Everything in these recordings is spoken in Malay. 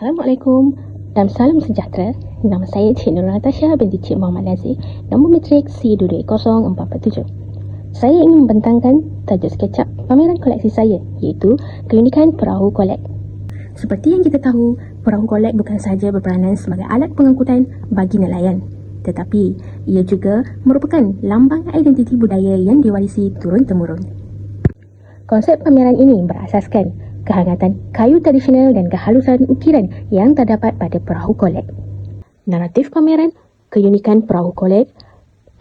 Assalamualaikum dan salam sejahtera. Nama saya Cik Nur Natasha binti Cik Muhammad Nazir. Nombor matrik C22047. Saya ingin membentangkan tajuk sketchup pameran koleksi saya iaitu Klinikan Perahu Kolek. Seperti yang kita tahu, perahu kolek bukan sahaja berperanan sebagai alat pengangkutan bagi nelayan tetapi ia juga merupakan lambang identiti budaya yang diwarisi turun-temurun. Konsep pameran ini berasaskan kehangatan kayu tradisional dan kehalusan ukiran yang terdapat pada perahu kolek. Naratif pameran keunikan perahu kolek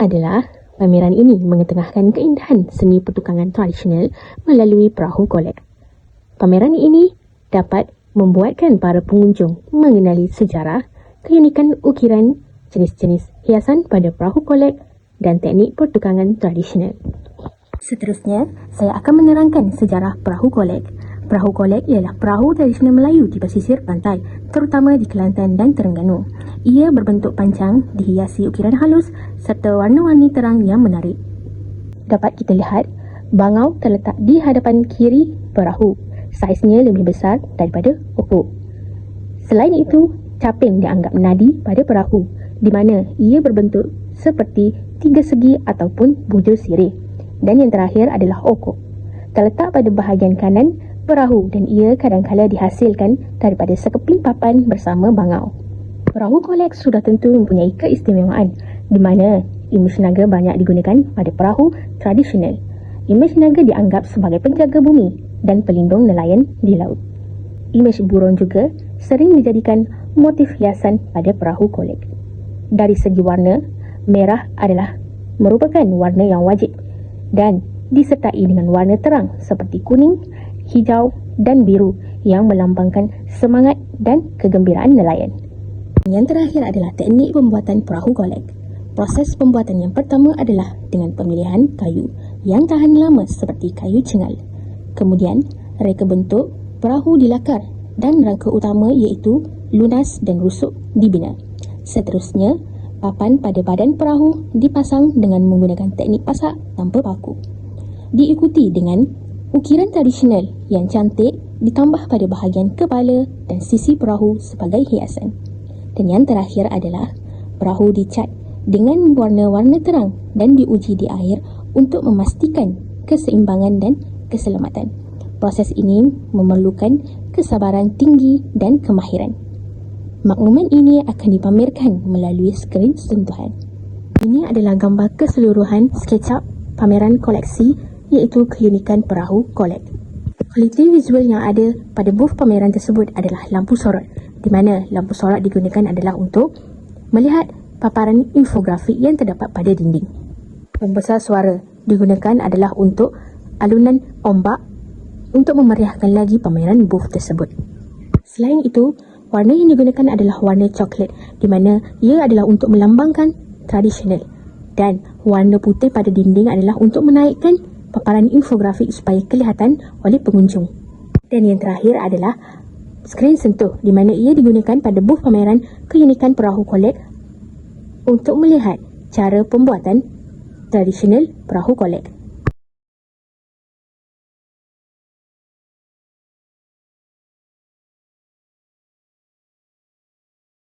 adalah pameran ini mengetengahkan keindahan seni pertukangan tradisional melalui perahu kolek. Pameran ini dapat membuatkan para pengunjung mengenali sejarah, keunikan ukiran, jenis-jenis hiasan pada perahu kolek dan teknik pertukangan tradisional. Seterusnya, saya akan menerangkan sejarah perahu kolek. Perahu kolek ialah perahu tradisional Melayu di pesisir pantai, terutama di Kelantan dan Terengganu. Ia berbentuk panjang, dihiasi ukiran halus serta warna-warni terang yang menarik. Dapat kita lihat, bangau terletak di hadapan kiri perahu. Saiznya lebih besar daripada ufuk. Selain itu, caping dianggap menadi pada perahu, di mana ia berbentuk seperti tiga segi ataupun bujur sirih. Dan yang terakhir adalah okok. Terletak pada bahagian kanan perahu dan ia kadang-kala dihasilkan daripada sekeping papan bersama bangau. Perahu kolek sudah tentu mempunyai keistimewaan di mana imej naga banyak digunakan pada perahu tradisional. Imej naga dianggap sebagai penjaga bumi dan pelindung nelayan di laut. Imej burung juga sering dijadikan motif hiasan pada perahu kolek. Dari segi warna, merah adalah merupakan warna yang wajib dan disertai dengan warna terang seperti kuning, hijau dan biru yang melambangkan semangat dan kegembiraan nelayan. Yang terakhir adalah teknik pembuatan perahu golek. Proses pembuatan yang pertama adalah dengan pemilihan kayu yang tahan lama seperti kayu cengal. Kemudian, reka bentuk perahu dilakar dan rangka utama iaitu lunas dan rusuk dibina. Seterusnya, papan pada badan perahu dipasang dengan menggunakan teknik pasak tanpa paku. Diikuti dengan Ukiran tradisional yang cantik ditambah pada bahagian kepala dan sisi perahu sebagai hiasan. Dan yang terakhir adalah perahu dicat dengan warna-warna terang dan diuji di air untuk memastikan keseimbangan dan keselamatan. Proses ini memerlukan kesabaran tinggi dan kemahiran. Makluman ini akan dipamerkan melalui skrin sentuhan. Ini adalah gambar keseluruhan SketchUp pameran koleksi iaitu keunikan perahu kolek. Kualiti visual yang ada pada booth pameran tersebut adalah lampu sorot di mana lampu sorot digunakan adalah untuk melihat paparan infografik yang terdapat pada dinding. Pembesar suara digunakan adalah untuk alunan ombak untuk memeriahkan lagi pameran booth tersebut. Selain itu, warna yang digunakan adalah warna coklat di mana ia adalah untuk melambangkan tradisional dan warna putih pada dinding adalah untuk menaikkan paparan infografik supaya kelihatan oleh pengunjung. Dan yang terakhir adalah skrin sentuh di mana ia digunakan pada booth pameran keunikan perahu kolek untuk melihat cara pembuatan tradisional perahu kolek.